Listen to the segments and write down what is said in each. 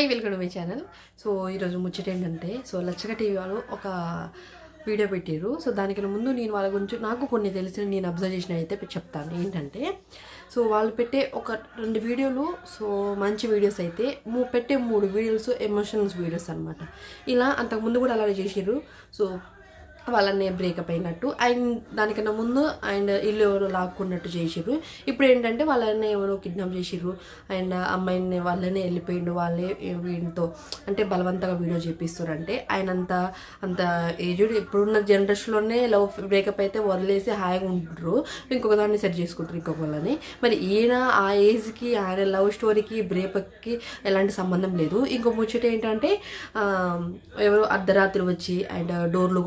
Hi welcome my channel. So ఈరోజు ముచ్చట ఏంటంటే సో లచ్చక టీవీ వాళ్ళు ఒక వీడియో పెట్టారు సో దానికన్నా ముందు నేను వాళ్ళ గురించి నాకు కొన్ని తెలిసిన నేను అబ్జర్వ్ చేసిన అయితే చెప్తాను. ఏంటంటే సో వాళ్ళు పెట్టే ఒక రెండు వీడియోలు సో మంచి వీడియోస్ అయితే మూ పెట్టే మూడు వీడియోస్ ఎమోషనల్స్ వీడియోస్ అనమాట ఇలా అంతకుముందు కూడా అలాగే చేసారు సో వాళ్ళని బ్రేకప్ అయినట్టు. అండ్ దానికన్నా ముందు అండ్ ఇల్లు ఎవరు లాక్కున్నట్టు చేసిర్రు. ఇప్పుడు ఏంటంటే వాళ్ళని ఎవరో కిడ్నాప్ చేసిర్రు. అండ్ అమ్మాయిని వాళ్ళనే వెళ్ళిపోయిండు. వాళ్ళే వీడితో అంటే బలవంతంగా వీడియో చేపిస్తారంటే ఆయన అంత అంత ఏజ్డ్ ఇప్పుడున్న జనరేషన్లోనే లవ్ బ్రేకప్ అయితే వదిలేసి హాయిగా ఉంటారు ఇంకొక దాన్ని సెట్ చేసుకుంటారు ఇంకొక వాళ్ళని. మరి ఈయన ఆ ఏజ్కి ఆయన లవ్ స్టోరీకి బ్రేకప్కి ఎలాంటి సంబంధం లేదు. ఇంకో ముచ్చట ఏంటంటే ఎవరో అర్ధరాత్రి వచ్చి అండ్ డోర్లు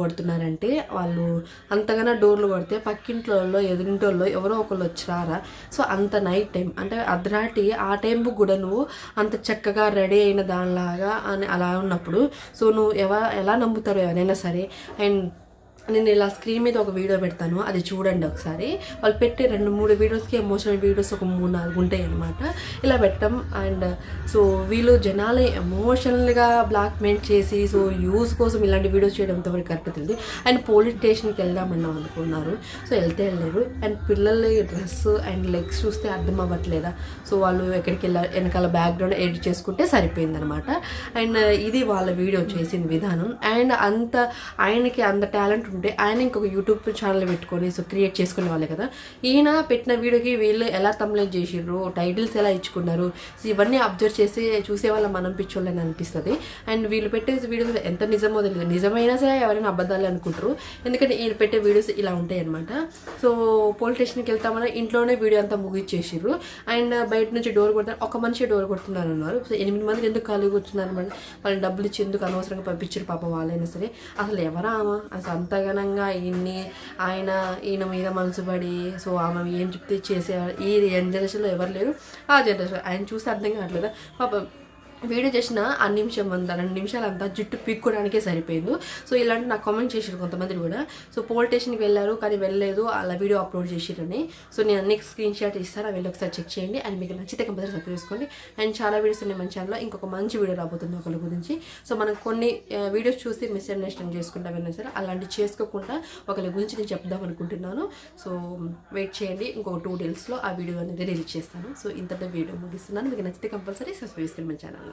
అంటే వాళ్ళు అంతగానో డోర్లు కొడితే పక్కింట్లో ఎదురింటోళ్ళు ఎవరో ఒకళ్ళు వచ్చిరారా సో అంత నైట్ టైం అంటే అర్ధరాటి ఆ టైంకు కూడా నువ్వు అంత చక్కగా రెడీ అయిన దానిలాగా అని అలా ఉన్నప్పుడు సో నువ్వు ఎవ ఎలా నమ్ముతారు ఎవరైనా సరే. అండ్ నేను ఇలా స్క్రీన్ మీద ఒక వీడియో పెడతాను అది చూడండి ఒకసారి. వాళ్ళు పెట్టే రెండు మూడు వీడియోస్కి ఎమోషనల్ వీడియోస్ ఒక మూడు నాలుగు ఉంటాయి అనమాట ఇలా పెట్టడం అండ్ సో వీళ్ళు జనాలు ఎమోషనల్గా బ్లాక్మెయిల్ చేసి సో యూస్ కోసం ఇలాంటి వీడియోస్ చేయడం ఎంతవరకు కరెక్ట్ తెలియదు. అండ్ పోలీస్ స్టేషన్కి వెళ్దామన్నాం అనుకున్నారు. సో వెళ్తే వెళ్ళారు. అండ్ పిల్లల డ్రెస్ అండ్ లెగ్స్ చూస్తే అర్థం అవ్వట్లేదా? సో వాళ్ళు ఎక్కడికి వెళ్ళారు వెనకాల బ్యాక్గ్రౌండ్ ఎడిట్ చేసుకుంటే సరిపోయిందనమాట అండ్ ఇది వాళ్ళ వీడియో చేసిన విధానం. అండ్ అంత ఆయనకి అంత టాలెంట్ ఉంటే ఆయన ఇంకొక యూట్యూబ్ ఛానల్ పెట్టుకొని సో క్రియేట్ చేసుకునే వాళ్ళే కదా. ఈయన పెట్టిన వీడియోకి వీళ్ళు ఎలా తమ్లెట్ చేసిర్రు టైటిల్స్ ఎలా ఇచ్చుకున్నారు సో ఇవన్నీ అబ్జర్వ్ చేసి చూసే వాళ్ళ మనం పిచ్చోళ్ళని అనిపిస్తుంది. అండ్ వీళ్ళు పెట్టే వీడియోస్ ఎంత నిజమో తెలియదు నిజమైనా సరే ఎవరైనా అబద్ధాలు అనుకుంటారు. ఎందుకంటే వీళ్ళు పెట్టే వీడియోస్ ఇలా ఉంటాయి అనమాట సో పోలీస్ స్టేషన్కి వెళ్తామని ఇంట్లోనే వీడియో అంతా ముగిచ్చేసిర్రు. అండ్ బయట నుంచి డోర్ కొడతారు. ఒక మనిషి డోర్ కొడుతున్నారు అన్నారు సో ఎనిమిది మంది ఎందుకు ఖాళీ కూర్చున్నారు అనమాట వాళ్ళని డబ్బులు ఇచ్చి ఎందుకు అనవసరంగా పంపించారు పాపం వాళ్ళైనా సరే. అసలు ఎవరా అసలు అసలు అంతగనంగా ఇన్ని ఆయన ఈయన మీద మనసుపడి సో ఆమె ఏం చెప్తే చేసే ఈ జనరేషన్లో ఎవరు లేరు? ఆ జనరేషన్ ఆయన చూస్తే అర్థం కావట్లేదా? పాపం వీడియో చేసిన ఆ నిమిషం వంద రెండు నిమిషాలు అంతా జుట్టు పీక్కోవడానికే సరిపోయింది. సో ఇలాంటి నాకు కామెంట్ చేశారు కొంతమంది కూడా. సో పోల్ స్టేషన్కి వెళ్ళారు కానీ వెళ్ళలేదు. అలా వీడియో అప్లోడ్ చేసిరని సో నేను అన్ని స్క్రీన్ షాట్ ఇస్తాను అవి వెళ్ళి ఒకసారి చెక్ చేయండి. అండ్ మీకు నచ్చితే కంపల్సరీ సబ్స్క్రైబ్ చేసుకోండి. అండ్ చాలా వీడియోస్ ఉన్నాయి మన ఛానల్లో ఇంకొక మంచి వీడియో రాబోతుంది ఒకరి గురించి. సో మనం కొన్ని వీడియోస్ చూసి మిస్అండర్స్టాండ్ చేసుకుంటామన్నా సరే అలాంటి చేసుకోకుండా ఒకరి గురించి నేను చెప్దాం అనుకుంటున్నాను. సో వెయిట్ చేయండి. ఇంకొక టూ డేస్లో ఆ వీడియో అనేది రిలీజ్ చేస్తాను. సో ఇంతటి వీడియో ముగిస్తున్నాను. మీకు నచ్చితే కంపల్సరీ సబ్స్క్రైబ్ చేసుకోండి మన ఛానల్లో